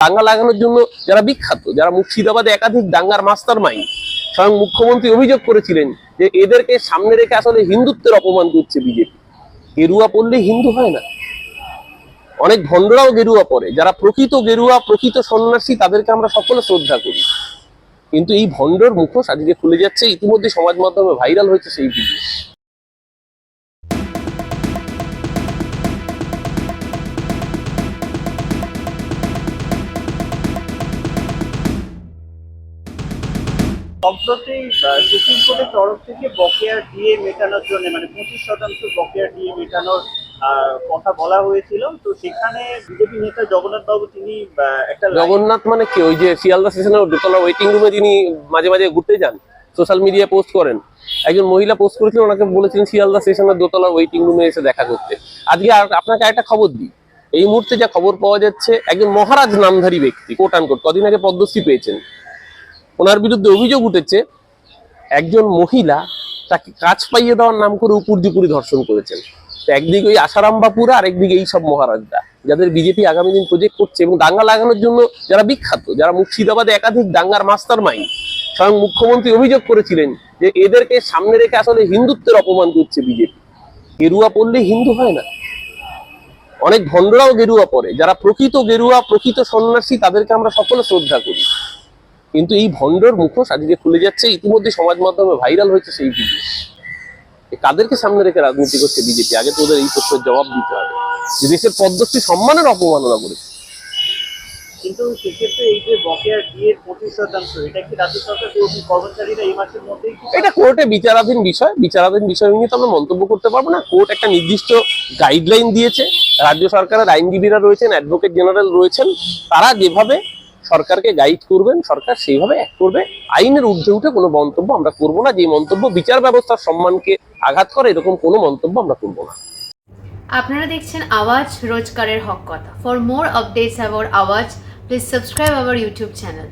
দাঙ্গা লাগানোর জন্য যারা বিখ্যাত, যারা মুর্শিদাবাদে একাধিক দাঙ্গার মাস্টার মাইন্ড স্বয়ং মুখ্যমন্ত্রী অভিযোগ করেছিলেন যে এদেরকে সামনে রেখে আসলে হিন্দুত্বের অপমান করছে বিজেপি। গেরুয়া পড়লে হিন্দু হয় না। অনেক ভণ্ডরাও গেরুয়া পরে যারা প্রকৃত গেরুয়া, প্রকৃত সন্ন্যাসী, তাদেরকে আমরা সকলে শ্রদ্ধা করি। কিন্তু এই ভণ্ডর মুখোশ আজকে খুলে যাচ্ছে। ইতিমধ্যে সমাজ মাধ্যমে ভাইরাল হয়েছে সেই ভিডিও সম্প্রতি সুপ্রিম কোর্টের তরফ থেকে বকেয়া ডিএ মেটানোর জন্য মানে পঁচিশ শতাংশ বকেয়া ডিএ মেটানোর কথা বলা হয়েছিল। তো সেখানে বিজেপি নেতা জগন্নাথ বাবু তিনি একটা জগন্নাথ মানে কি? ওই যে শিয়ালদা স্টেশনের দোতলা ওয়েটিং রুমে তিনি মাঝে মাঝে ঘুরতে যান সোশ্যাল মিডিয়া পোস্ট করেন। একজন মহিলা পোস্ট করেছিলেন, ওনাকে বলেছিলেন শিয়ালদা স্টেশনের দোতলা ওয়েটিং রুমে এসে দেখা করতে। আজকে আপনাকে একটা খবর দিই। এই মুহূর্তে যা খবর পাওয়া যাচ্ছে, একজন মহারাজ নামধারী ব্যক্তি কোটান কোট কদিন আগে পদ্মশ্রী পেয়েছেন। ওনার বিরুদ্ধে অভিযোগ উঠেছে, একজন মহিলা তাকে কাজ পাইয়ে দেওয়ার নাম করে উপর দুপুরি ধর্ষণ করেছেন। তো একদিকে ওই আসারাম বাপুরা আর একদিকে এই সব মহারাজরা, যাদের বিজেপি আগামী দিন প্রজেক্ট করছে এবং দাঙ্গা লাগানোর জন্য যারা বিখ্যাত, যারা মুর্শিদাবাদে একাধিক দাঙ্গার মাস্টার মাইন্ড স্বয়ং মুখ্যমন্ত্রী অভিযোগ করেছিলেন যে এদেরকে সামনে রেখে আসলে হিন্দুত্বের অপমান করছে বিজেপি। গেরুয়া পড়লে হিন্দু হয় না। অনেক ভণ্ডরাও গেরুয়া পরে যারা প্রকৃত গেরুয়া, প্রকৃত সন্ন্যাসী, তাদেরকে আমরা সকলে শ্রদ্ধা করি। কিন্তু এই ভণ্ডর মুখোশ আজকে খুলে যাচ্ছে ইতিমধ্যে সমাজ মাধ্যমে ভাইরাল হয়েছে সেই ভিডিও কাদেরকে সামনে রেখে রাজনীতি করছে বিজেপি? আগে তো ওদের এই প্রশ্নের জবাব দিতে হবে। যে দেশের পদ্মশ্রী সম্মানের অপমাননা করেছে। কিন্তু সেক্ষেত্রে এই যে বকেয়া ডিএ পঁচিশ শতাংশ এটা কি রাজ্য সরকার কর্মচারীরা এই মাসের মধ্যেই এটা কোর্টে বিচারাধীন বিষয়। বিচারাধীন বিষয় নিয়ে তো আমরা মন্তব্য করতে পারব না। কোর্ট একটা নির্দিষ্ট গাইডলাইন দিয়েছে। রাজ্য সরকারের আইনজীবীরা রয়েছেন অ্যাডভোকেট জেনারেল রয়েছেন। তারা যেভাবে সরকারকে গাইড করবেন, সরকার সেইভাবে এক করবে। আইনের ঊর্ধ্বে উঠে কোনো মন্তব্য আমরা করব না। যে মন্তব্য বিচার ব্যবস্থার সম্মানকে আঘাত করে, এরকম কোনো মন্তব্য আমরা করব না। আপনারা দেখছেন আওয়াজ রোজকারের হক কথা। For more updates about Awaaz please subscribe our YouTube channel